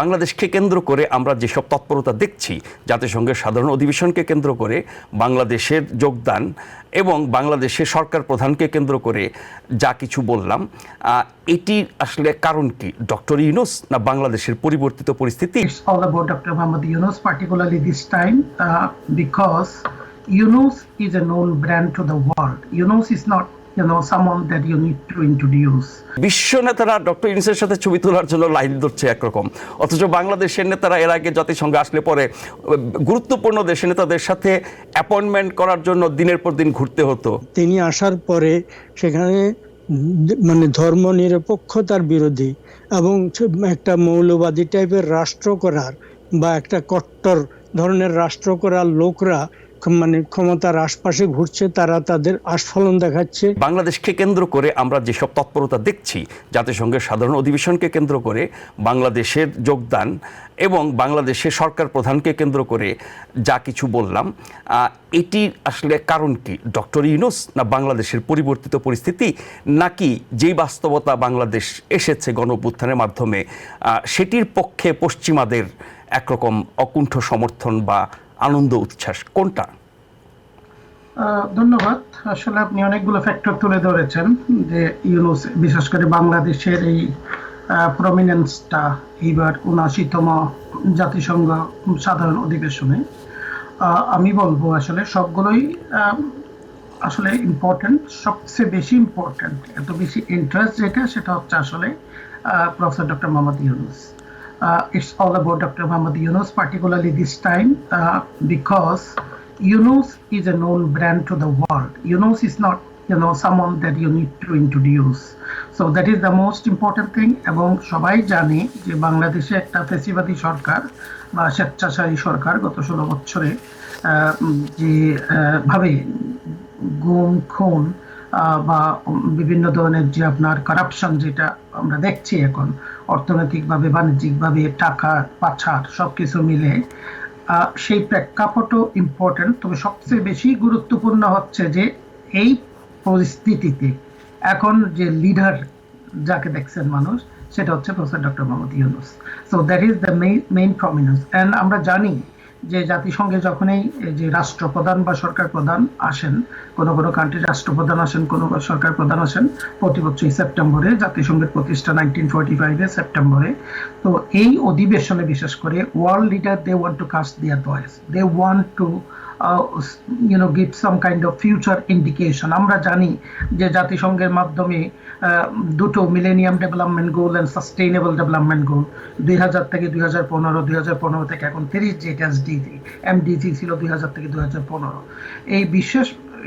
বাংলাদেশকে কেন্দ্র করে আমরা যেসব তৎপরতা দেখছি জাতিসংঘের সাধারণ অধিবেশনকে কেন্দ্র করে বাংলাদেশের যোগদান এবং বাংলাদেশের সরকার প্রধানকে কেন্দ্র করে যা কিছু বললাম এটির আসলে কারণ কি? ডক্টর ইউনুস না বাংলাদেশের পরিবর্তিত পরিস্থিতি? Yunus is a known brand to the world. Yunus is not, you know, someone that you need to introduce. বিশ্ব নেতারা ডক্টর ইউনুসের সাথে ছবি তোলার জন্য লাইন ধরছে একরকম অথচ বাংলাদেশের নেতারা এর আগে জাতিসংঘে আসলে পরে গুরুত্বপূর্ণ দেশের নেতাদের সাথে অ্যাপয়েন্টমেন্ট করার জন্য দিনের পর দিন ঘুরতে হতো তিনি আসার পরে সেখানে মানে ধর্ম নিরপেক্ষতার বিরোধী এবং একটা মৌলবাদী টাইপের রাষ্ট্র করার বা একটা কট্টর ধরনের রাষ্ট্র করার লোকরা মানে ক্ষমতার আশপাশে ঘুরছে, তারা তাদের আস্ফলন দেখাচ্ছে। বাংলাদেশকে কেন্দ্র করে আমরা যেসব তৎপরতা দেখছি, জাতিসংঘের সাধারণ অধিবেশনকে কেন্দ্র করে, বাংলাদেশের যোগদান এবং বাংলাদেশের সরকার প্রধানকে কেন্দ্র করে যা কিছু বললাম এটির আসলে কারণ কি? ডক্টর ইউনুস না বাংলাদেশের পরিবর্তিত পরিস্থিতি, নাকি যেই বাস্তবতা বাংলাদেশ এসেছে গণ মাধ্যমে সেটির পক্ষে পশ্চিমাদের একরকম অকুণ্ঠ সমর্থন বা আনন্দ, উচ্ছ্বাস, কোনটা? ধন্যবাদ। আসলে আপনি অনেকগুলো ফ্যাক্টর তুলে ধরেছেন যে ইউনুস, বিশেষ করে বাংলাদেশের এই প্রমিনেন্সটা এইবার উনআশিতম জাতিসংঘ সাধারণ অধিবেশনে। আমি বলব আসলে সবগুলোই আসলে ইম্পর্টেন্ট সবচেয়ে বেশি ইম্পর্টেন্ট এত বেশি ইন্টারেস্ট যেটা, সেটা হচ্ছে আসলে professor doctor Mohammad Yunus. It's all about Dr. Muhammad Yunus, particularly this time, uh, because Yunus is a known brand to the world. Yunus is not, you know, someone that you need to introduce. So that is the most important thing. এবং সবাই জানে যে বাংলাদেশে একটা ফেসিবাদী সরকার বা স্বেচ্ছাচারী সরকার গত ষোলো বছরে যে ভাবে গুম খুন বা বিভিন্ন ধরনের যে আপনার কারাপশন যেটা আমরা দেখছি এখন অর্থনৈতিকভাবে, বাণিজ্যিকভাবে, টাকা, পাচার সবকিছু মিলে সেই প্রেক্ষাপটও ইম্পর্টেন্ট তবে সবচেয়ে বেশি গুরুত্বপূর্ণ হচ্ছে যে এই পরিস্থিতিতে এখন যে লিডার যাকে দেখছেন মানুষ, সেটা হচ্ছে professor doctor Mohammad Yunus. So that is the main prominence and আমরা জানি যে জাতিসংঘে যখনই যে রাষ্ট্রপ্রধান বা সরকার প্রধান আসেন, কোনো কোনো কান্ট্রির রাষ্ট্রপ্রধান আসেন, কোনো কোনো সরকার প্রধান আসেন প্রতি বছর সেপ্টেম্বরে জাতিসংঘের প্রতিষ্ঠা নাইনটিন ফোর্টি ফাইভে সেপ্টেম্বরে। তো এই অধিবেশনে বিশেষ করে world leader they want to cast their voice they want to you know give some kind of future indication আমরা জানি যে জাতিসংঘের মাধ্যমে দুটো millennium development goal and sustainable development goal দুই হাজার থেকে দুই হাজার পনেরো, দুই হাজার পনেরো থেকে এখন তিরিশ যেটা এসডিজি এমডিজি ছিল দুই হাজার থেকে দুই হাজার পনেরো। এই বিশেষ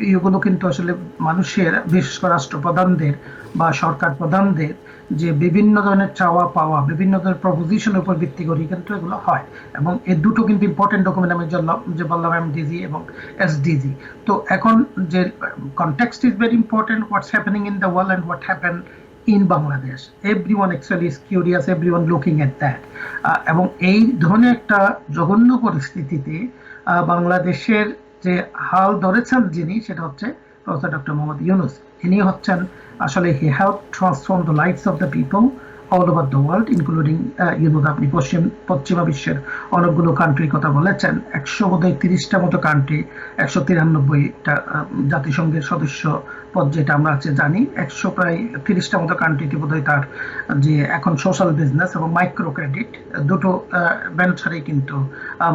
ইয়েগুলো কিন্তু আসলে মানুষের, বিশেষ করে রাষ্ট্রপ্রধানদের বা সরকার প্রধানদের যে বিভিন্ন ধরনের চাওয়া পাওয়া, বিভিন্ন ধরনের প্রপোজিশনের উপর ভিত্তি করে কিন্তু এগুলো হয়। এবং এই দুটো কিন্তু ইম্পর্টেন্ট ডকুমেন্ট আমি যে বললাম এমডিজি এবং এসডিজি তো এখন যে context is very important what's happening in the world and what happen in Bangladesh everyone actually is curious everyone looking at that এবং এই ধরনের একটা জঘন্য পরিস্থিতিতে বাংলাদেশের যে হাল ধরেছেন যিনি, সেটা হচ্ছে প্রফেসর ডক্টর মোহাম্মদ ইউনুস ইনি হচ্ছেন আসলে he help transform the lives of the people all over the world including Yunus আপনি পশ্চিম পশ্চিমা বিশ্বের অনেকগুলো কান্ট্রির কথা বলেছেন একশো বোধহয় তিরিশটা মতো কান্ট্রি একশো তিরানব্বইটা জাতিসংঘের সদস্য পদ যেটা আমরা আছে জানি একশো প্রায় তিরিশটা মতো কান্ট্রিতে বোধহয় তার যে এখন সোশ্যাল বিজনেস এবং মাইক্রো ক্রেডিট দুটো ভেঞ্চারে কিন্তু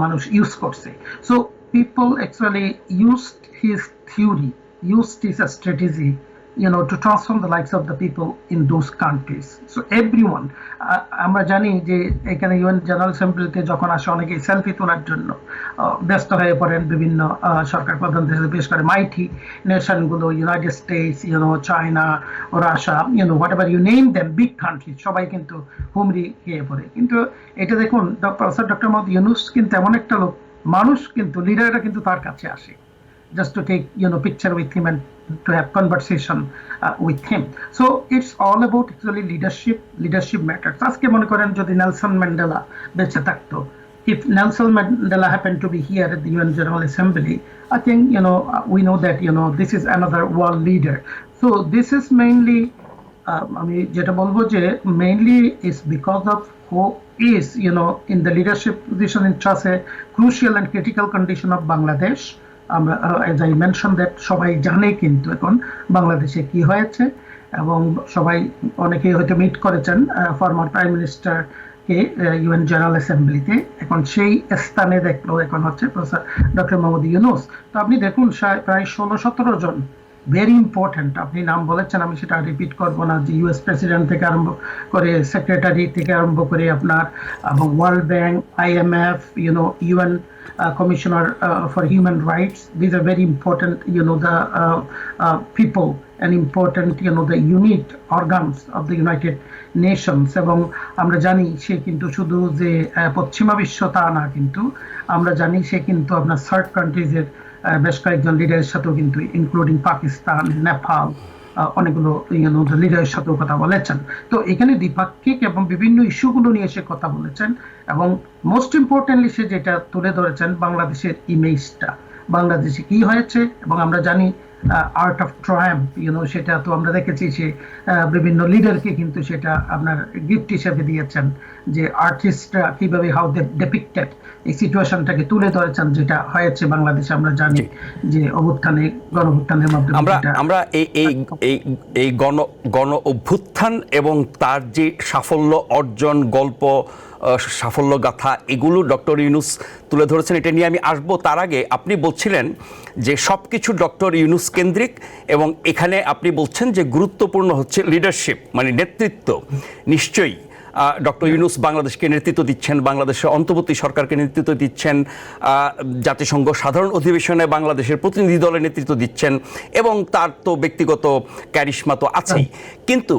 মানুষ ইউজ করছে। So people actually used his theory, used his strategy, you know, to transform the lives of the people in those countries. So everyone, আমরা জানি যে এখানে ইউএন জেনারেল অ্যাসেম্বলিতে যখন আসে অনেকে সেলফি তোলার জন্য ব্যস্ত হয়ে পড়েন বিভিন্ন সরকার প্রধান দেশে বিশেষ করে mighty নেশনগুলো united states you know China Russia you know whatever you name them big country সবাই কিন্তু হুমরি খেয়ে পড়ে। কিন্তু এটা দেখুন প্রফেসর ডক্টর মোহাম্মদ ইউনুস কিন্তু এমন একটা লোক মানুষ কিন্তু লিডাররা কিন্তু তার কাছে আসে। just to take you know picture with him and to have conversation uh, with him so it's all about actually leadership leadership matters আজকে মনে করেন যদি নেলসন ম্যান্ডেলা বেঁচে থাকতো if Nelson Mandela happened to be here at the UN General Assembly, I think you know uh, we know that you know this is another world leader. So this is mainly, uh, আমি যেটা বলবো যে mainly is because of who is, you know, in the leadership position in such a crucial and critical condition of Bangladesh. আমরা I mention that সবাই জানে কিন্তু এখন বাংলাদেশে কি হয়েছে এবং সবাই অনেকেই হয়তো মিট করেছেন ফর্মার প্রাইম মিনিস্টার কে ইউএন জেনারেল অ্যাসেম্বলিতে এখন সেই স্থানে দেখল এখন হচ্ছে প্রফেসর ডক্টর মোহাম্মদ ইউনুস তো আপনি দেখুন প্রায় ষোলো সতেরো জন ভেরি ইম্পর্ট্যান্ট আপনি নাম বলেছেন, আমি সেটা রিপিট করব না যে ইউএস প্রেসিডেন্ট থেকে আরম্ভ করে সেক্রেটারি থেকে আরম্ভ করে আপনার, এবং world bank IMF you know UN commissioner for human rights these are very important you know the people and important you know the unit organs of the United Nations. এবং আমরা জানি সে কিন্তু শুধু যে আহ, পশ্চিমা বিশ্ব তা না কিন্তু আমরা জানি সে কিন্তু আপনার থার্ড কান্ট্রিজের বেশ কয়েকজন লিডারের সাথেও কিন্তু ইনক্লুডিং পাকিস্তান নেপাল অনেকগুলো লিডারের সাথেও কথা বলেছেন। তো এখানে দ্বিপাক্ষিক এবং বিভিন্ন ইস্যুগুলো নিয়ে সে কথা বলেছেন এবং মোস্ট ইম্পর্টেন্টলি সে যেটা তুলে ধরেছেন বাংলাদেশের ইমেজটা বাংলাদেশে কি হয়েছে এবং আমরা জানি আর্ট অফ ট্রায়াম্প ইউনো সেটা তো আমরা দেখেছি সে বিভিন্ন লিডারকে কিন্তু সেটা আপনার গিফট হিসেবে দিয়েছেন যে আর্টিস্টরা কীভাবে হাউ দে ডেপিক্টেড এই সিচুয়েশনটাকে তুলে ধরেছেন যেটা হয়েছে বাংলাদেশে আমরা জানি যে অভ্যুত্থানে গণ অভ্যুত্থানের মাধ্যমে আমরা আমরা এই এই এই এই গণ গণ অভ্যুত্থান এবং তার যে সাফল্য অর্জন গল্প সাফল্য গাথা এগুলো ডক্টর ইউনুস তুলে ধরেছেন। এটা নিয়ে আমি আসব। তার আগে আপনি বলছিলেন যে সব কিছু ডক্টর ইউনুস কেন্দ্রিক এবং এখানে আপনি বলছেন যে গুরুত্বপূর্ণ হচ্ছে লিডারশিপ মানে নেতৃত্ব। নিশ্চয়ই ডক্টর ইউনুস বাংলাদেশকে নেতৃত্ব দিচ্ছেন বাংলাদেশের অন্তর্বর্তী সরকারকে নেতৃত্ব দিচ্ছেন জাতিসংঘ সাধারণ অধিবেশনে বাংলাদেশের প্রতিনিধি দলের নেতৃত্ব দিচ্ছেন এবং তার তো ব্যক্তিগত ক্যারিশমা তো আছেই। কিন্তু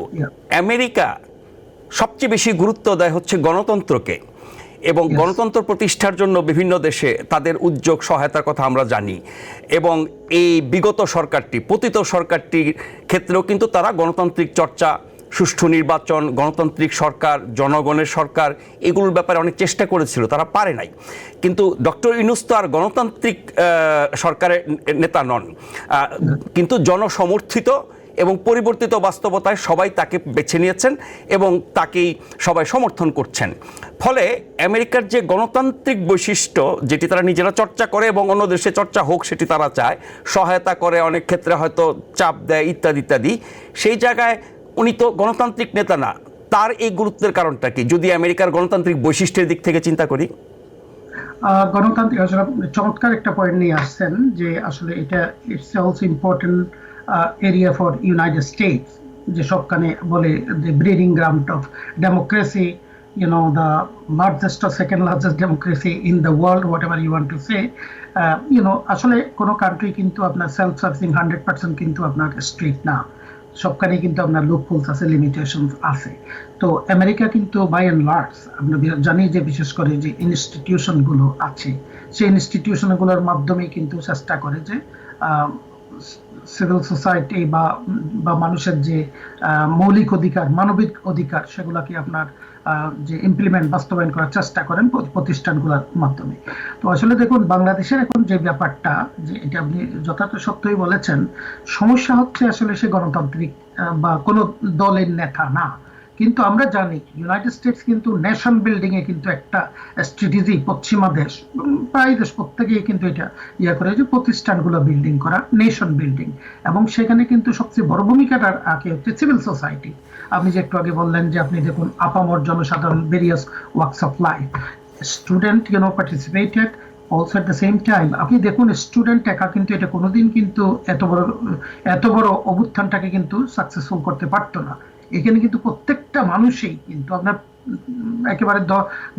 আমেরিকা সবচেয়ে বেশি গুরুত্ব দেয় হচ্ছে গণতন্ত্রকে এবং গণতন্ত্র প্রতিষ্ঠার জন্য বিভিন্ন দেশে তাদের উদ্যোগ সহায়তার কথা আমরা জানি এবং এই বিগত সরকারটি পতিত সরকারটির ক্ষেত্রেও কিন্তু তারা গণতান্ত্রিক চর্চা সুষ্ঠু নির্বাচন, গণতান্ত্রিক সরকার, জনগণের সরকার, এগুলোর ব্যাপারে অনেক চেষ্টা করেছিল, তারা পারে নাই। কিন্তু ডক্টর ইনুস তো আর গণতান্ত্রিক সরকারের নেতা নন। কিন্তু জনসমর্থিত এবং পরিবর্তিত বাস্তবতায় সবাই তাকে বেছে নিয়েছেন এবং তাকেই সবাই সমর্থন করছেন। ফলে আমেরিকার যে গণতান্ত্রিক বৈশিষ্ট্য, যেটি তারা নিজেরা চর্চা করে এবং অন্য দেশে চর্চা হোক সেটি তারা চায়, সহায়তা করে, অনেক ক্ষেত্রে হয়তো চাপ দেয়, ইত্যাদি ইত্যাদি, সেই জায়গায় উনি তো গণতান্ত্রিক নেতা না। তার এই গুরুত্বের কারণটা কি? যদি আমেরিকার গণতান্ত্রিক বৈশিষ্ট্যের দিক থেকে চিন্তা করি। গণতান্ত্রিক আসলে চমৎকার একটা পয়েন্ট নিয়ে আসছেন যে আসলে এটা it's also important area for United States যে সবখানে বলে the breeding ground of democracy you know the largest or second largest democracy in the world whatever you want to say. uh, আসলে কোনো কান্ট্রি কিন্তু আপনার সেলফ সার্ভিসিং হান্ড্রেড পার্সেন্ট কিন্তু আপনার street না। সবখানে কিন্তু আপনার লুপহোলস আছে লিমিটেশন আছে। তো আমেরিকা কিন্তু বাই অ্যান্ড লার্জ আমরা জানি যে বিশেষ করে যে ইনস্টিটিউশনগুলো আছে, সেই ইনস্টিটিউশনগুলোর মাধ্যমে কিন্তু চেষ্টা করে যে সিভিল সোসাইটি বা বা মানুষের যে মৌলিক অধিকার, মানবিক অধিকার, সেগুলোকে আপনার যে ইমপ্লিমেন্ট বাস্তবায়ন করার চেষ্টা করেন প্রতি- প্রতিষ্ঠানগুলোর মাধ্যমে। তো আসলে দেখুন, বাংলাদেশের এখন যে ব্যাপারটা, যে এটা আপনি যথার্থ সত্যই বলেছেন, সমস্যা হচ্ছে আসলে সে গণতান্ত্রিক বা কোনো দলের নেতা না। কিন্তু আমরা জানি ইউনাইটেড স্টেটস কিন্তু নেশন বিল্ডিং এ কিন্তু একটা স্ট্র্যাটেজি পশ্চিমা দেশ প্রায় দেশ প্রত্যেকেই কিন্তু এটা ইয়ে করে, যে প্রতিষ্ঠানগুলো বিল্ডিং করা নেশন বিল্ডিং এবং সেখানে কিন্তু সবচেয়ে বড় ভূমিকাটা রাখে হচ্ছে সিভিল সোসাইটি আপনি যে একটু আগে বললেন যে আপনি দেখুন আপামর জনসাধারণ various works of life student you know participated also at the same time আপনি দেখুন স্টুডেন্ট একা কিন্তু এটা কোনোদিন কিন্তু এত বড় এত বড় অভ্যুত্থানটাকে কিন্তু সাকসেসফুল করতে পারতো না। এখানে কিন্তু প্রত্যেকটা মানুষই কিন্তু আপনার একেবারে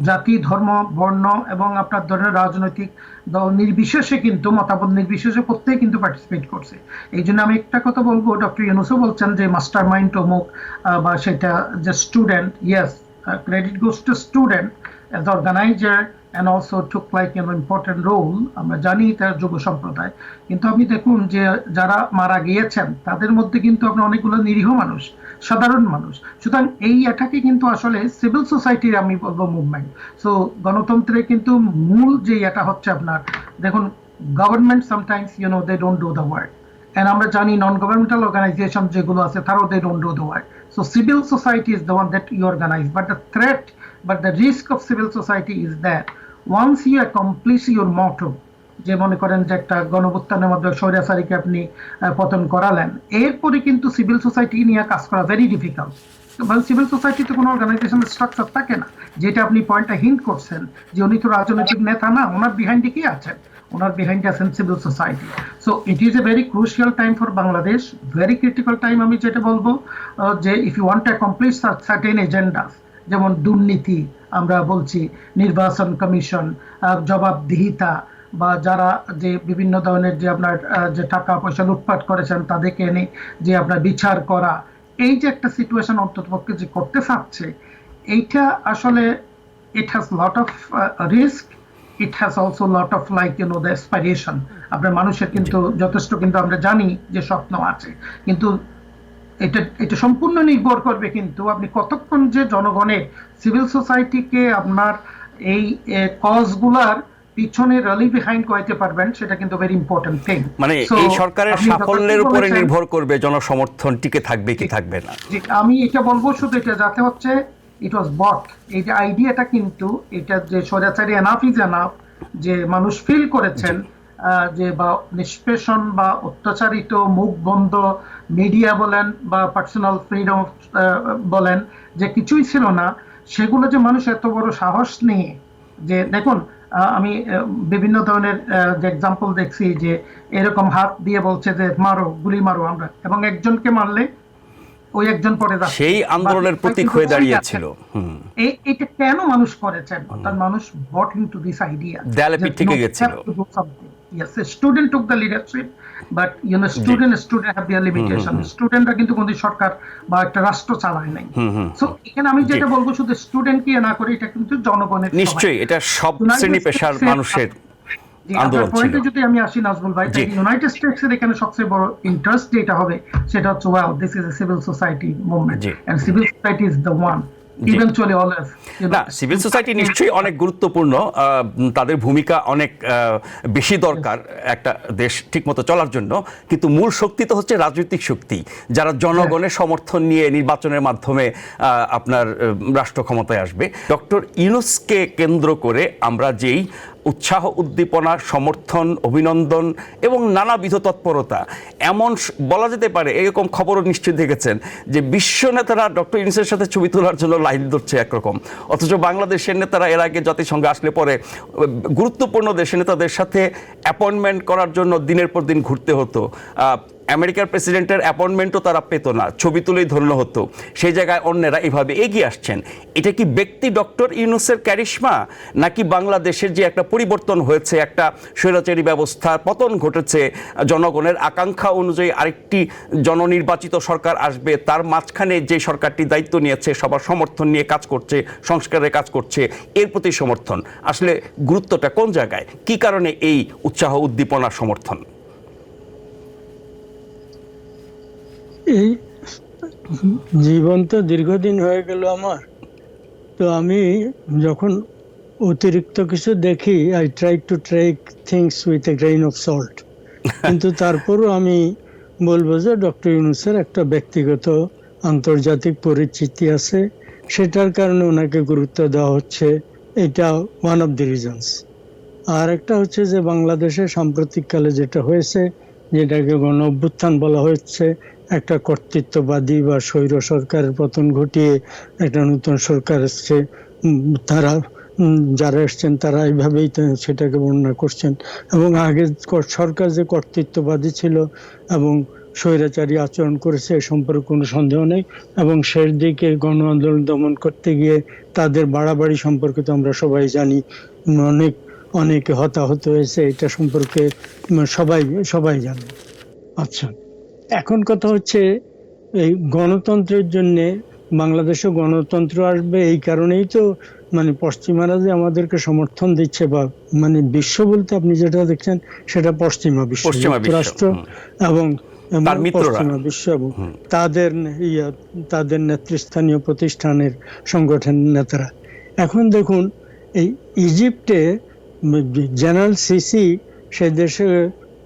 জাতি, ধর্ম, বর্ণ এবং আপনার ধরনের রাজনৈতিক দল নির্বিশেষে কিন্তু, মতামত নির্বিশেষে প্রত্যেকে কিন্তু পার্টিসিপেট করছে। এই জন্য আমি একটা কথা বলব, ডক্টর ইউনুসও বলছেন যে মাস্টার মাইন্ড অমুক বা সেটা যে student yes credit goes to student as organizer and also took, like, an important role. আমরা জানি তার যুব সম্প্রদায়। কিন্তু আপনি দেখুন যে যারা মারা গিয়েছেন, তাদের মধ্যে কিন্তু অনেকগুলো নিরীহ মানুষ, সাধারণ মানুষ। সুতরাং এই এটাকে কিন্তু আসলে সিভিল সোসাইটির আমি বলব মুভমেন্ট সো কিন্তু মূল যে এটা হচ্ছে আপনার, দেখুন government sometimes you know they don't do the work and আমরা জানি নন গভর্নমেন্টাল অর্গানাইজেশন যেগুলো আছে, তারাও they don't do the work so civil society is the one that you organize but the threat but the risk of civil society is that once you accomplish your motto, যে মনে করেন যে একটা গণভুত্থানের মধ্যে স্বৈরাচারীকে আপনি পতন করালেন, এরপরে কিন্তু সিভিল সোসাইটি নিয়ে কাজ করা ভেরি ডিফিকাল্ট সিভিল সোসাইটিতে কোনো অর্গানাইজেশন স্ট্রাকচার থাকে না। যেটা আপনি পয়েন্টটা হিন্ট করছেন, যে উনি তো রাজনৈতিক নেতা না, ওনার বিহাইন্ডে কি আছেন? ওনার বিহাইন্ডে আছেন civil society so it is a very crucial time for Bangladesh very critical time আমি যেটা বলব যে if you want to accomplish certain agendas যেমন দুর্নীতি আমরা বলছি নির্বাচন কমিশন জবাবদিহিতা বা যারা যে বিভিন্ন ধরনের যে আপনার যে টাকা পয়সা লুটপাট করেছেন তাদেরকে এনে যে আপনার বিচার করা এই যে একটা সিচুয়েশন অন্ততপক্ষে যে করতে চাচ্ছে এইটা আসলে it has lot of risk it has also lot of like you know the aspiration আপনার মানুষের কিন্তু যথেষ্ট কিন্তু আমরা জানি যে স্বপ্ন আছে। কিন্তু এটা এটা সম্পূর্ণ নির্ভর করবে কিন্তু আপনি কতক্ষণ যে জনগণের সিভিল সোসাইটিকে আপনার এই কজগুলার পিছনে র্যালি বিহাইন্ড করাইতে পারবেন সেটা কিন্তু ভেরি ইম্পর্টেন্ট থিং মানে এই সরকারের সাফল্যের উপরে নির্ভর করবে জনসমর্থন টিকে থাকবে কি থাকবে না? আমি এটা বলব শুধু এটা যাতে হচ্ছে ইট ওয়াজ বট এই যে আইডিয়াটা কিন্তু এটা যে স্বৈরাচারী এনাফ ইজ এনাফ যে মানুষ ফিল করেছেন যে বা নিষ্পেষণ বা অত্যাচারিত মুখ বন্ধ মিডিয়া বলেন বা পার্সোনাল ফ্রিডম বলেন যে কিছুই ছিল না সেগুলো যে মানুষ এত বড় সাহস নিয়ে যে দেখুন আমি বিভিন্ন ধরনের যে এক্সাম্পল দেখছি যে এরকম হাত দিয়ে বলছে যে মারো গুলি মারো আমরা এবং একজনকে মারলে ওই একজন পরে সেই আন্দোলনের প্রতীক হয়ে দাঁড়িয়েছিল। এই- এটা কেন মানুষ করেছেন? অর্থাৎ মানুষ বট ইনটু দিস আইডিয়া দেয়ালে পিঠ থেকে গেছিল। Yes, a student took the leadership, but you know, student student have their limitation. স্টুডেন্টরা কিন্তু কোনো সরকার বা একটা রাষ্ট্র চালায় নাই সো এখানে আমি যেটা বলব শুধু স্টুডেন্ট কি না করে এটা কিন্তু জনগণের। নিশ্চয়ই এটা সব শ্রেণি পেশার মানুষের পয়েন্টে যদি আমি আসি নাজমুল ভাই। ইউনাইটেড স্টেটস এর এখানে সবচেয়ে বড় ইন্টারেস্ট যেটা হবে সেটা হচ্ছে well this is a civil society movement and civil society is the one. Eventually always না সিভিল সোসাইটি নিশ্চয়ই অনেক গুরুত্বপূর্ণ তাদের ভূমিকা অনেক বেশি দরকার একটা দেশ ঠিকমতো চলার জন্য। কিন্তু মূল শক্তি তো হচ্ছে রাজনৈতিক শক্তি যারা জনগণের সমর্থন নিয়ে নির্বাচনের মাধ্যমে আহ, আপনার রাষ্ট্র ক্ষমতায় আসবে। ডক্টর ইউনুসকে কেন্দ্র করে আমরা যেই উৎসাহ, উদ্দীপনা, সমর্থন, অভিনন্দন এবং নানাবিধ তৎপরতা। এমন বলা যেতে পারে, এরকম খবরও নিশ্চয়ই দেখেছেন যে বিশ্ব নেতারা ডক্টর ইউনিসের সাথে ছবি তোলার জন্য লাইন ধরছে একরকম। অথচ বাংলাদেশের নেতারা এর আগে জাতিসংঘে আসলে পরে গুরুত্বপূর্ণ দেশের নেতাদের সাথে অ্যাপয়েন্টমেন্ট করার জন্য দিনের পর দিন ঘুরতে হতো। আমেরিকার প্রেসিডেন্টের অ্যাপয়েন্টমেন্টও তারা পেত না, ছবি তুলেই ধরনো হতো। সেই জায়গায় অন্যেরা এভাবে এগিয়ে আসছেন। এটা কি ব্যক্তি ডক্টর ইউনুসের ক্যারিশমা, নাকি বাংলাদেশের যে একটা পরিবর্তন হয়েছে, একটা স্বৈরাচারী ব্যবস্থার পতন ঘটেছে, জনগণের আকাঙ্ক্ষা অনুযায়ী আরেকটি জননির্বাচিত সরকার আসবে, তার মাঝখানে যে সরকারটি দায়িত্ব নিয়েছে, সবার সমর্থন নিয়ে কাজ করছে সংস্কারের কাজ করছে, এর প্রতি সমর্থন? আসলে গুরুত্বটা কোন জায়গায়? কি কারণে এই উৎসাহ উদ্দীপনা সমর্থন? এই জীবন তো দীর্ঘদিন হয়ে গেল আমার। তো আমি যখন অতিরিক্ত কিছু দেখি I try to treat things with a grain of salt কিন্তু তারপরও আমি বলব যে ডক্টর ইউনুসের একটা ব্যক্তিগত আন্তর্জাতিক পরিচিতি আছে। সেটার কারণে ওনাকে গুরুত্ব দেওয়া হচ্ছে। এটা ওয়ান অফ দি রিজনস আর একটা হচ্ছে যে বাংলাদেশে সাম্প্রতিককালে যেটা হয়েছে যেটাকে গণ অভ্যুত্থান বলা হচ্ছে একটা কর্তৃত্ববাদী বা স্বৈর সরকারের পতন ঘটিয়ে একটা নতুন সরকার এসছে। তারা যারা এসছেন তারা এইভাবেই সেটাকে বর্ণনা করছেন। এবং আগে সরকার যে কর্তৃত্ববাদী ছিল এবং স্বৈরাচারী আচরণ করেছে এ সম্পর্কে কোনো সন্দেহ নেই এবং শেষ দিকে গণ আন্দোলন দমন করতে গিয়ে তাদের বাড়াবাড়ি সম্পর্কে তো আমরা সবাই জানি। অনেক, অনেকে হতাহত হয়েছে এটা সম্পর্কে সবাই সবাই জানে। আচ্ছা। এখন কথা হচ্ছে এই গণতন্ত্রের জন্য বাংলাদেশে গণতন্ত্র আসবে এই কারণেই তো মানে পশ্চিমারা যে আমাদেরকে সমর্থন দিচ্ছে বা মানে বিশ্ব বলতে আপনি যেটা দেখছেন সেটা পশ্চিমা বিশ্ব যুক্তরাষ্ট্র এবং। পশ্চিমা বিশ্ব এবং তাদের ইয়া তাদের নেতৃস্থানীয় প্রতিষ্ঠানের সংগঠনের নেতারা। এখন দেখুন এই ইজিপ্টে জেনারেল সিসি সে দেশে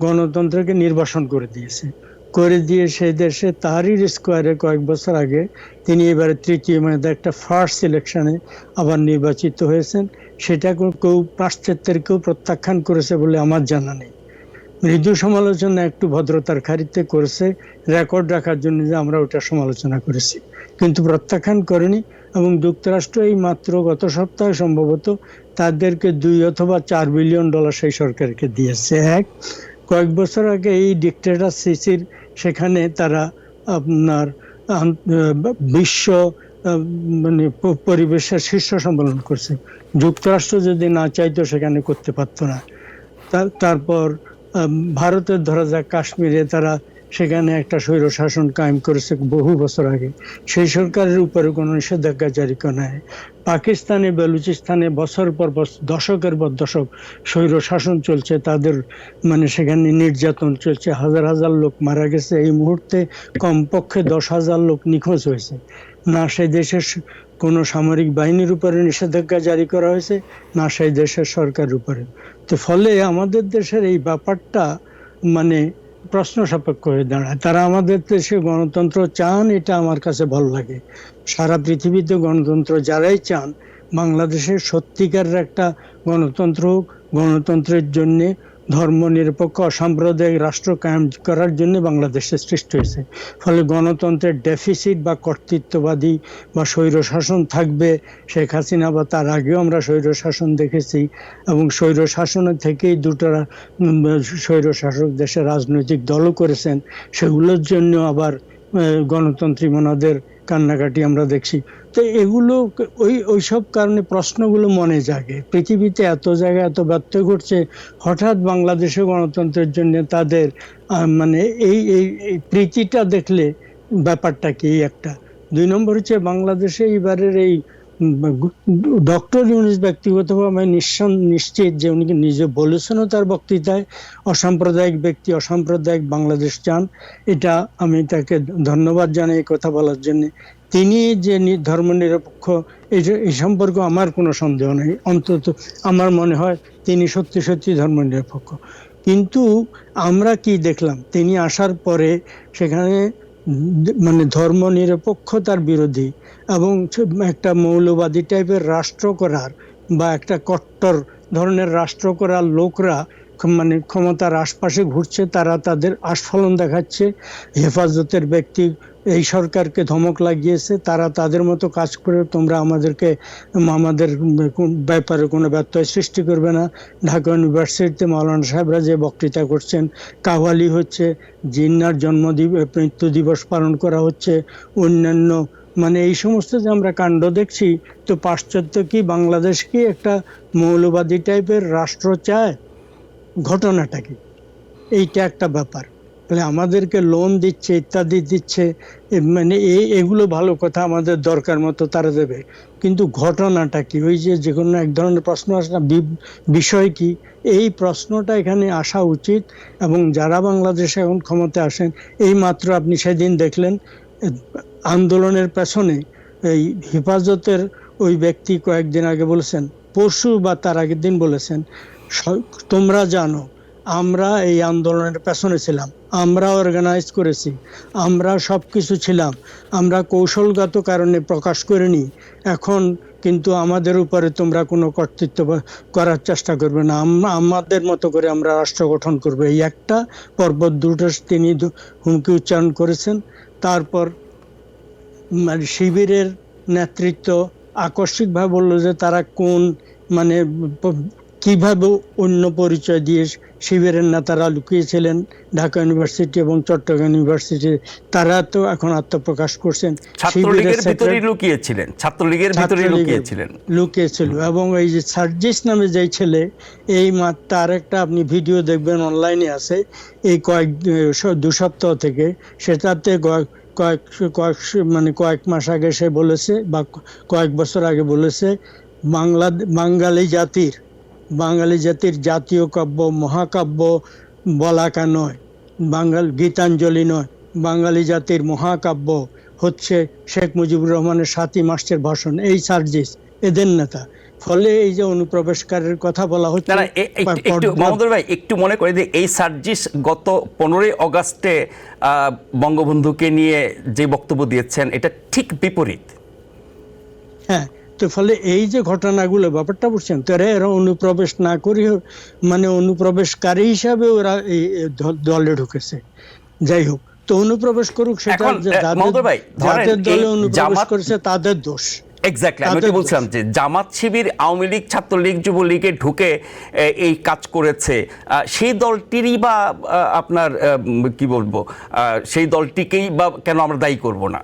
গণতন্ত্রকে নির্বাসন করে দিয়েছে। করে দিয়ে সেই দেশে তাহারির স্কোয়ারে কয়েক বছর আগে তিনি এবারে তৃতীয় মানে একটা ফার্স্ট সিলেকশনে আবার নির্বাচিত হয়েছেন। সেটা কেউ- কেউ পাশ্চাত্যের কেউ প্রত্যাখ্যান করেছে বলে আমার জানা নেই। মৃদু সমালোচনা একটু ভদ্রতার খারিতে করেছে। রেকর্ড রাখার জন্য যে আমরা ওটা সমালোচনা করেছি। কিন্তু প্রত্যাখ্যান করেনি এবং যুক্তরাষ্ট্র এই মাত্র গত সপ্তাহে সম্ভবত তাদেরকে দুই অথবা চার বিলিয়ন ডলার সেই সরকারকে দিয়েছে। এক কয়েক বছর আগে এই ডিক্টেটার সিসির সেখানে তারা আপনার বিশ্ব মানে পরিবেশের শীর্ষ সম্মেলন করছে। যুক্তরাষ্ট্র যদি না চাইতো, সেখানে করতে পারতো না। তারপর ভারতের ধরা যাক কাশ্মীরে তারা সেখানে একটা স্বৈর শাসন কায়েম করেছে বহু বছর আগে। সেই সরকারের উপরে কোনো নিষেধাজ্ঞা জারি করা হয় পাকিস্তানে, বেলুচিস্তানে বছর পর দশকের পর দশক স্বৈর শাসন চলছে, তাদের মানে সেখানে নির্যাতন চলছে। হাজার হাজার লোক মারা গেছে। এই মুহূর্তে কমপক্ষে দশ হাজার লোক নিখোঁজ হয়েছে। না সেই দেশের কোনো সামরিক বাহিনীর উপরে নিষেধাজ্ঞা জারি করা হয়েছে, না সেই দেশের সরকারের উপরে। তো ফলে আমাদের দেশের এই ব্যাপারটা মানে প্রশ্ন সাপেক্ষ হয়ে দাঁড়ায়। তারা আমাদের দেশে গণতন্ত্র চান, এটা আমার কাছে ভালো লাগে। সারা পৃথিবীতে গণতন্ত্র যারাই চান, বাংলাদেশের সত্যিকারের একটা গণতন্ত্র গণতন্ত্রের জন্য ধর্ম নিরপেক্ষ অসাম্প্রদায়িক রাষ্ট্র কায়েম করার জন্য বাংলাদেশের সৃষ্টি হয়েছে। ফলে গণতন্ত্রের ডেফিসিট বা কর্তৃত্ববাদী বা স্বৈর শাসন থাকবে শেখ হাসিনা বা তার আগেও আমরা স্বৈর শাসন দেখেছি এবং স্বৈর শাসনের থেকেই দুটো রা- উম, স্বৈর শাসক দেশের রাজনৈতিক দলও করেছেন। সেগুলোর জন্য আবার গণতন্ত্রী মনাদের কান্নাকাটি আমরা দেখছি। তো এগুলো ওই, ওইসব কারণে প্রশ্নগুলো মনে জাগে। পৃথিবীতে এত জায়গায় এত ব্যর্থ ঘটছে, হঠাৎ বাংলাদেশে গণতন্ত্রের জন্য তাদের মানে এই এই প্রীতিটা দেখলে ব্যাপারটা কি একটা? দুই নম্বর হচ্ছে বাংলাদেশে এবারের এই ডক্টর ইউনিস ব্যক্তিগতভাবে নিঃসন, নিশ্চিত যে উনি নিজে বলেছেনও তার বক্তৃতায়, অসাম্প্রদায়িক ব্যক্তি, অসাম্প্রদায়িক বাংলাদেশ চান, এটা আমি তাকে ধন্যবাদ জানাই কথা বলার জন্য। তিনি যে নি- ধর্মনিরপেক্ষ, এই সম্পর্কে আমার কোনো সন্দেহ নেই। অন্তত আমার মনে হয় তিনি সত্যি সত্যি ধর্মনিরপেক্ষ। কিন্তু আমরা কি দেখলাম, তিনি আসার পরে সেখানে মানে ধর্ম নিরপেক্ষতার বিরোধী এবং একটা মৌলবাদী টাইপের রাষ্ট্র করার বা একটা কট্টর ধরনের রাষ্ট্র করার লোকরা মানে ক্ষমতার আশপাশে ঘুরছে, তারা তাদের আস্ফলন দেখাচ্ছে, হেফাজতের ব্যক্তি এই সরকারকে ধমক লাগিয়েছে, তারা তাদের মতো কাজ করে তোমরা আমাদেরকে, আমাদের ব্যাপারে কোনো ব্যত্যয় সৃষ্টি করবে না। ঢাকা ইউনিভার্সিটিতে মাওলানা সাহেবরা যে বক্তৃতা করছেন, কাওয়ালি হচ্ছে, জিন্নার জন্মদিব, মৃত্যু দিবস পালন করা হচ্ছে, অন্যান্য মানে এই সমস্ত যে আমরা কাণ্ড দেখছি, তো পাশ্চাত্য কি বাংলাদেশ কি একটা মৌলবাদী টাইপের রাষ্ট্র চায়? ঘটনাটা কি? এইটা একটা ব্যাপার। তাহলে আমাদেরকে লোন দিচ্ছে, ইত্যাদি দিচ্ছে মানে এই এগুলো ভালো কথা আমাদের দরকার মতো তারা দেবে। কিন্তু ঘটনাটা কি? ওই যে যে কোনো এক ধরনের প্রশ্ন আসে না বিষয় কি? এই প্রশ্নটা এখানে আসা উচিত এবং যারা বাংলাদেশে এখন ক্ষমতায় আসেন, এই মাত্র আপনি সেদিন দেখলেন আন্দোলনের পেছনে এই হেফাজতের ওই ব্যক্তি কয়েকদিন আগে বলেছেন, পরশু বা তার আগের দিন বলেছেন তোমরা জানো আমরা এই আন্দোলনের পেছনে ছিলাম। আমরা অর্গানাইজ করেছি। আমরা সব কিছু ছিলাম। আমরা কৌশলগত কারণে প্রকাশ করিনি। এখন কিন্তু আমাদের উপরে তোমরা কোনো কর্তৃত্ব করার চেষ্টা করবে না। আমাদের মতো করে আমরা রাষ্ট্র গঠন করব। এই একটা পর্বত দুটো তিনি হুমকি উচ্চারণ করেছেন। তারপর মানে শিবিরের নেতৃত্ব আকস্মিকভাবে বলল যে তারা কোন মানে কীভাবে অন্য পরিচয় দিয়ে শিবিরের নেতারা লুকিয়েছিলেন ঢাকা ইউনিভার্সিটি এবং চট্টগ্রাম ইউনিভার্সিটি তারা তো এখন আত্মপ্রকাশ করছেন। ছাত্রলীগের লুকিয়েছিলেন ছাত্রলীগের লুকিয়েছিল এবং এই যে সার্জিস নামে যেই ছেলে এই তার একটা আপনি ভিডিও দেখবেন অনলাইনে আছে এই কয়েক দু সপ্তাহ থেকে সেটাতে কয়েক কয়েক কয়েক মানে কয়েক মাস আগে সে বলেছে বা কয়েক বছর আগে বলেছে বাংলা বাঙালি জাতির বাঙালি জাতির জাতীয় কাব্য মহাকাব্য বলাকা নয়। বাঙাল গীতাঞ্জলি নয়। বাঙালি জাতির মহাকাব্য হচ্ছে শেখ মুজিবুর রহমানের সাতই মার্চের ভাষণ। এই সার্জিস এদের নেতা ফলে এই যে অনুপ্রবেশকারের কথা বলা হচ্ছে না একটু- ভাই একটু মনে করে যে এই সার্জিস গত পনেরোই অগাস্টে আহ, বঙ্গবন্ধুকে নিয়ে যে বক্তব্য দিয়েছেন এটা ঠিক বিপরীত। হ্যাঁ তো ফলে এই যে ঘটনাগুলো ব্যাপারটা বুঝছেন? তো এরা অনুপ্রবেশ না করি মানে অনুপ্রবেশকারী হিসাবে ওরা এই দলে ঢুকেছে। যাই হোক তো অনুপ্রবেশ করুক সেটা যে যাদের- দলে অনুপ্রবেশ করেছে তাদের দোষ। এক্স্যাক্টলি আমি বলছিলাম যে জামাত শিবির আওয়ামী লীগ ছাত্রলীগ যুবলীগে ঢুকে এই কাজ করেছে। সেই দলটিরই বা আপনার কি বলব? সেই দলটিকেই বা কেন আমরা দায়ী করব না?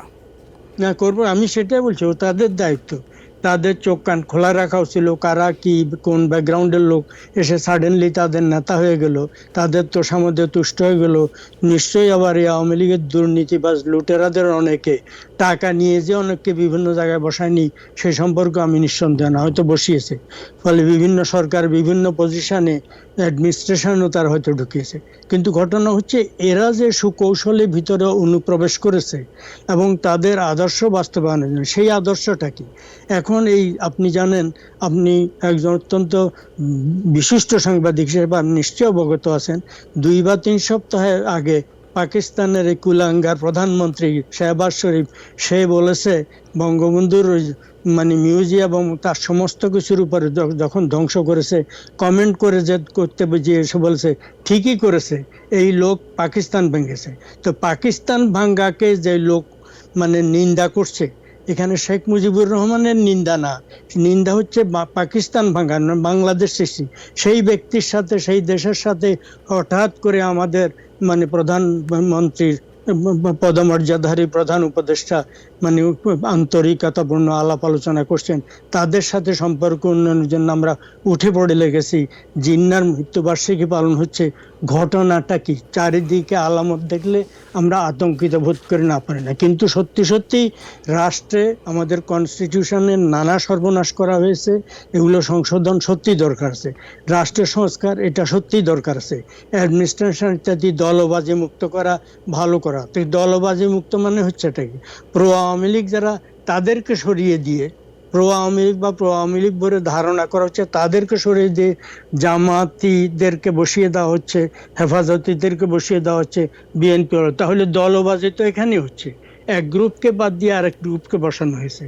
না করব আমি সেটাই বলছি ও তাদের দায়িত্ব। তাদের চোখ কান খোলা রাখা ছিল কারা কি, কোন ব্যাকগ্রাউন্ডের লোক এসে সাডেনলি তাদের নেতা হয়ে গেল, তাদের তো সামধ্যে তুষ্ট হয়ে গেল। নিশ্চয়ই আবার এই আওয়ামী লীগের দুর্নীতিবাজ লুটেরাদের অনেকে। টাকা নিয়ে যে অনেককে বিভিন্ন জায়গায় বসায়নি, সে সম্পর্কে আমি নিঃসন্দেহ না, হয়তো বসিয়েছে। ফলে বিভিন্ন সরকার বিভিন্ন পজিশনে অ্যাডমিনিস্ট্রেশনও তার হয়তো ঢুকিয়েছে। কিন্তু ঘটনা হচ্ছে, এরা যে সুকৌশলে ভিতরে অনুপ্রবেশ করেছে এবং তাদের আদর্শ বাস্তবায়নের জন্য, সেই আদর্শটা কি? এখন এই আপনি জানেন, আপনি একজন অত্যন্ত বিশিষ্ট সাংবাদিক হিসেবে আপনি নিশ্চয়ই অবগত আছেন, দুই বা তিন সপ্তাহের আগে পাকিস্তানের এই কুলাঙ্গার প্রধানমন্ত্রী শেহবাজ শরীফ, সে বলেছে, বঙ্গবন্ধুর মানে মিউজিয়াম এবং তার সমস্ত কিছুর উপরে যখন ধ্বংস করেছে, কমেন্ট করে যে করতে বুঝিয়ে এসে বলেছে, ঠিকই করেছে, এই লোক পাকিস্তান ভেঙেছে। তো পাকিস্তান ভাঙ্গাকে যে লোক মানে নিন্দা করছে, এখানে শেখ মুজিবুর রহমানের নিন্দা না, নিন্দা হচ্ছে পাকিস্তান ভাঙা না বাংলাদেশ সৃষ্টি। সেই ব্যক্তির সাথে, সেই দেশের সাথে হঠাৎ করে আমাদের মানে প্রধানমন্ত্রীর পদমর্যাদাধারী প্রধান উপদেষ্টা মানে আন্তরিকতাপূর্ণ আলাপ আলোচনা করছেন, তাদের সাথে সম্পর্ক উন্নয়নের জন্য আমরা উঠে পড়ে লেগেছি। জিন্নার মৃত্যুবার্ষিকী পালন হচ্ছে, ঘটনাটা কি? চারিদিকে আলামত দেখলে আমরা আতঙ্কিত বোধ করে না, পারি না। কিন্তু সত্যি সত্যি রাষ্ট্রে আমাদের কনস্টিটিউশনের নানা সর্বনাশ করা হয়েছে, এগুলো সংশোধন সত্যি দরকার আছে। রাষ্ট্র সংস্কার, এটা সত্যি দরকার আছে। অ্যাডমিনিস্ট্রেশন ইত্যাদি দলবাজি মুক্ত করা, ভালো করা। তো দলবাজি মুক্ত মানে হচ্ছে এটা কি? প্রো আওয়ামী লীগ যারা তাদেরকে সরিয়ে দিয়ে, প্রো আওয়ামী লীগ বা প্রো আওয়ামী লীগ বলে ধারণা করা হচ্ছে, তাদেরকে সরিয়ে দিয়ে জামাতিদেরকে বসিয়ে দেওয়া হচ্ছে, হেফাজতিদেরকে বসিয়ে দেওয়া হচ্ছে, বিএনপি তাহলে দলবাজি তো এখানেই হচ্ছে। এক গ্রুপকে বাদ দিয়ে আরেক গ্রুপকে বসানো হয়েছে।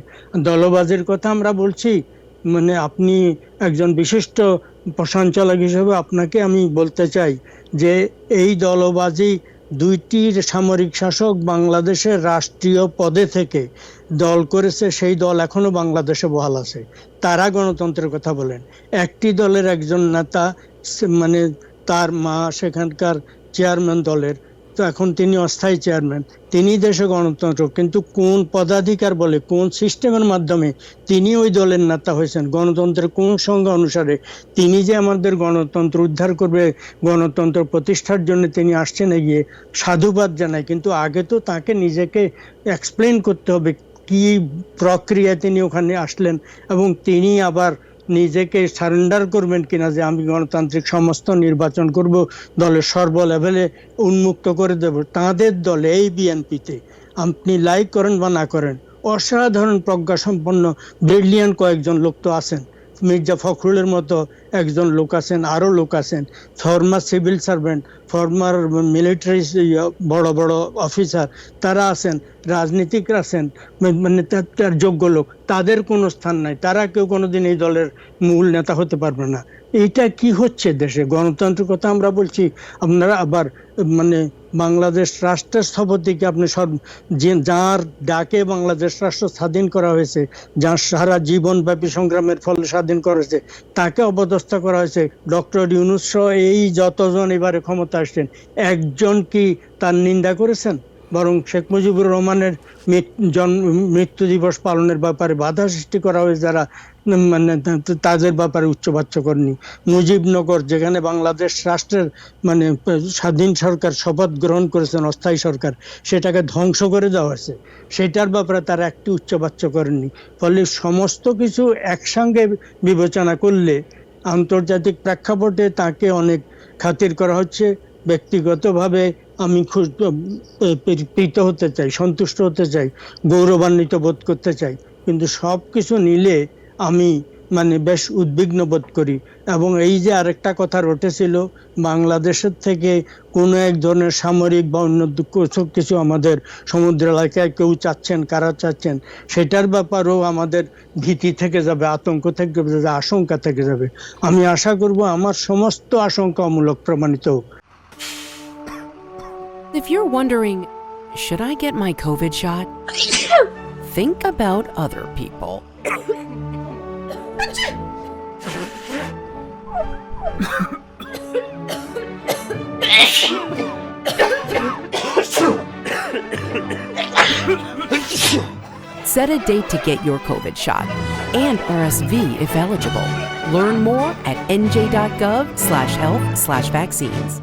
দলবাজির কথা আমরা বলছি মানে আপনি একজন বিশিষ্ট সঞ্চালক হিসেবে আপনাকে আমি বলতে চাই যে, এই দলবাজি দুইটি সামরিক শাসক বাংলাদেশের রাষ্ট্রীয় পদে থেকে দল করেছে, সেই দল এখনও বাংলাদেশে বহাল আছে। তারা গণতন্ত্রের কথা বলেন। একটি দলের একজন নেতা মানে তার মা সেখানকার চেয়ারম্যান দলের তো এখন তিনি অস্থায়ী চেয়ারম্যান তিনি দেশে গণতন্ত্র, কিন্তু কোন পদাধিকার বলে, কোন সিস্টেমের মাধ্যমে তিনি ওই দলের নেতা হয়েছেন? গণতন্ত্রের কোন সংজ্ঞা অনুসারে তিনি যে আমাদের গণতন্ত্র উদ্ধার করবে, গণতন্ত্র প্রতিষ্ঠার জন্য তিনি আসছেন এগিয়ে, সাধুবাদ জানায় কিন্তু আগে তো তাকে নিজেকে এক্সপ্লেন করতে হবে, কি প্রক্রিয়া তিনি ওখানে আসলেন এবং তিনি আবার নিজেকে সারেন্ডার করবেন কিনা যে আমি গণতান্ত্রিক সমস্ত নির্বাচন করব, দলের সর্ব লেভেলে উন্মুক্ত করে দেব, তাদের দলে এই বিএনপিতে। আপনি লাইক করেন বা না করেন, অসাধারণ প্রজ্ঞাসম্পন্ন ব্রিলিয়ান কয়েকজন লোক তো আছেন। মির্জা ফখরুলের মতো একজন লোক আছেন, আরও লোক আছেন, former civil servant, former military বড় বড় অফিসার, তারা আছেন রাজনীতিক আছেন মানে তার যোগ্য লোক, তাদের কোনো স্থান নাই, তারা কেউ কোনোদিন এই দলের মূল নেতা হতে পারবে না। এইটা কি হচ্ছে দেশে? গণতন্ত্রের কথা আমরা বলছি, আপনারা আবার মানে বাংলাদেশ রাষ্ট্রের স্থপতিকে আপনি সব যে যার ডাকে বাংলাদেশ রাষ্ট্র স্বাধীন করা হয়েছে, যার সারা জীবনব্যাপী সংগ্রামের ফলে স্বাধীন করা হয়েছে, তাকে অবদস্থ করা হয়েছে। ডক্টর ইউনুস এই যতজন এবারে ক্ষমতা আসছেন, একজন কি তার নিন্দা করেছেন? বরং শেখ মুজিবুর রহমানের মৃত্যু দিবস পালনের ব্যাপারে বাধা সৃষ্টি করা হয়েছে যারা মানে তাদের ব্যাপারে উচ্চবাচ্য করেনি। মুজিবনগর, যেখানে বাংলাদেশ রাষ্ট্রের মানে স্বাধীন সরকার শপথ গ্রহণ করেছেন অস্থায়ী সরকার, সেটাকে ধ্বংস করে দেওয়া হয়েছে। সেটার ব্যাপারে তারা একটি উচ্চবাচ্য করেননি ফলে সমস্ত কিছু একসঙ্গে বিবেচনা করলে আন্তর্জাতিক প্রেক্ষাপটে তাকে অনেক খাতির করা হচ্ছে। ব্যক্তিগতভাবে আমি প্রীত হতে চাই, সন্তুষ্ট হতে চাই, গৌরবান্বিত বোধ করতে চাই। কিন্তু সব কিছু নিলে আমি মানে বেশ উদ্বিগ্ন বোধ করি। এবং এই যে আরেকটা কথা রটেছিল, বাংলাদেশের থেকে কোনো এক ধরনের সামরিক বা অন্য কিছু কিছু আমাদের সমুদ্র এলাকায় কেউ চাচ্ছেন, কারা চাচ্ছেন, সেটার ব্যাপারেও আমাদের ভীতি থেকে যাবে, আতঙ্ক থেকে যাবে, আশঙ্কা থেকে যাবে। আমি আশা করব আমার সমস্ত আশঙ্কা অমূলক প্রমাণিত হোক। If you're wondering, should I get my COVID shot? Think about other people. Set a date to get your COVID shot and RSV if eligible. Learn more at nj.gov slash health slash vaccines.